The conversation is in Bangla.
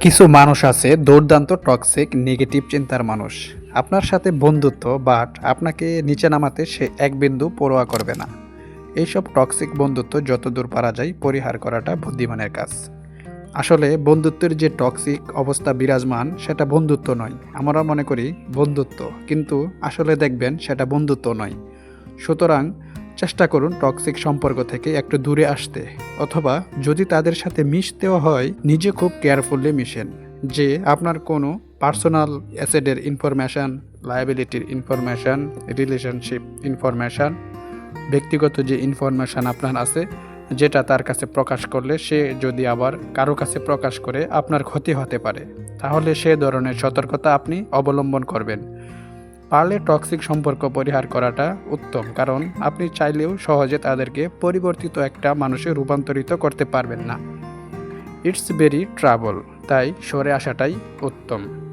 কিছু মানুষ আছে, দুর্দান্ত টক্সিক নেগেটিভ চিন্তার মানুষ। আপনার সাথে বন্ধুত্ব বাট আপনাকে নিচে নামাতে সে এক বিন্দু পরোয়া করবে না। এইসব টক্সিক বন্ধুত্ব যতদূর পারা যায়, পরিহার করাটা বুদ্ধিমানের কাজ। আসলে বন্ধুত্বের যে টক্সিক অবস্থা বিরাজমান, সেটা বন্ধুত্ব নয়। আমরা মনে করি বন্ধুত্ব, কিন্তু আসলে দেখবেন সেটা বন্ধুত্ব নয়। সুতরাং চেষ্টা করুন টক্সিক সম্পর্ক থেকে একটু দূরে আসতে, অথবা যদি তাদের সাথে মিশতেও হয়, নিজে খুব কেয়ারফুলি মিশেন, যে আপনার কোনো পার্সোনাল অ্যাসেডের ইনফরমেশান লায়াবিলিটির ইনফরমেশান রিলেশনশিপ ইনফরমেশান ব্যক্তিগত যে ইনফরমেশান আপনার আছে, যেটা তার কাছে প্রকাশ করলে সে যদি আবার কারও কাছে প্রকাশ করে, আপনার ক্ষতি হতে পারে। তাহলে সে ধরনের সতর্কতা আপনি অবলম্বন করবেন। পারলে টক্সিক সম্পর্ক পরিহার করাটা উত্তম, কারণ আপনি চাইলেও সহজে তাদেরকে পরিবর্তিত একটা মানুষে রূপান্তরিত করতে পারবেন না। ইটস ভেরি ট্রাবল তাই সরে আসাটাই উত্তম।